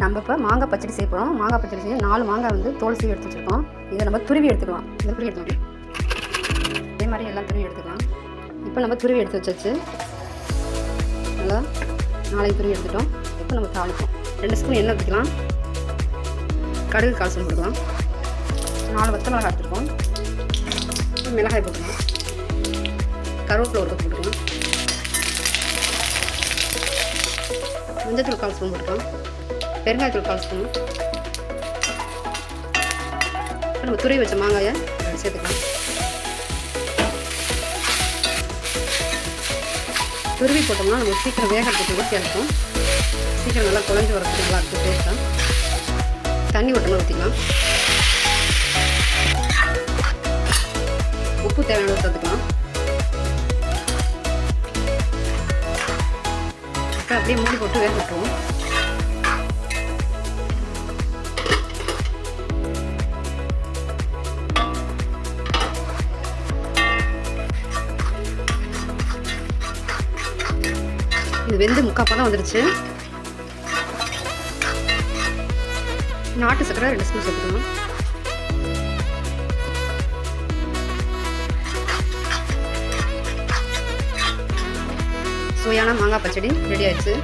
நம்ம இப்போ மாங்காய் பச்சடி செய்ய போகிறோம் மாங்காய் பச்சடி செய்ய நாலு மாங்காய் வந்து தோல் சீவி எடுத்து வச்சுருக்கோம். இதை நம்ம துருவி எடுத்துக்கலாம். இதை துருவி எடுத்துக்கலாம் இதே மாதிரி எல்லாம் துருவி எடுத்துக்கலாம். இப்போ நம்ம துருவி எடுத்து வச்சாச்சு. நல்லா நாளைக்கு துருவி எடுத்துட்டோம். இப்போ நம்ம தாளிப்போம். ரெண்டு ஸ்பூன் எண்ணெய் ஊற்றிக்கலாம் கடுகு கால் ஸ்பூன் கொடுக்கலாம் நாலு வத்த மிளகாய் எடுத்துருக்கோம். மிளகாய் போட்டுக்கலாம். கருவேப்பிலை ஒரு கொடுக்கலாம் போட்டுக்கலாம். மஞ்சத்தூள் கால் ஸ்பூன் போட்டுக்கலாம். பெருங்காயத்தூள் கால் ஸ்பூன். நம்ம துருவி வச்ச மாங்காயை சேர்த்துக்கலாம். துருவி போட்டோம்னா நம்ம சீக்கிரம் வேகிறதுக்கு ஈஸியாக இருக்கும் சீக்கிரம் நல்லா குழஞ்சி வரதுக்கு நல்லா இருக்கும் டேஸ்ட்டாக தண்ணி விட்டோம்னா ஊற்றிக்கலாம் உப்பு தேவையான சேர்த்துக்கலாம். அப்படியே மூடி போட்டு வேக விட்டுருவோம். இது வெந்து முக்காப்பாக தான் வந்துருச்சு. நாட்டு சக்கரை ரெண்டு ஸ்பூன் சேர்த்துக்கணும் சுவையான மாங்காய் பச்சடி ரெடி ஆயிடுச்சு.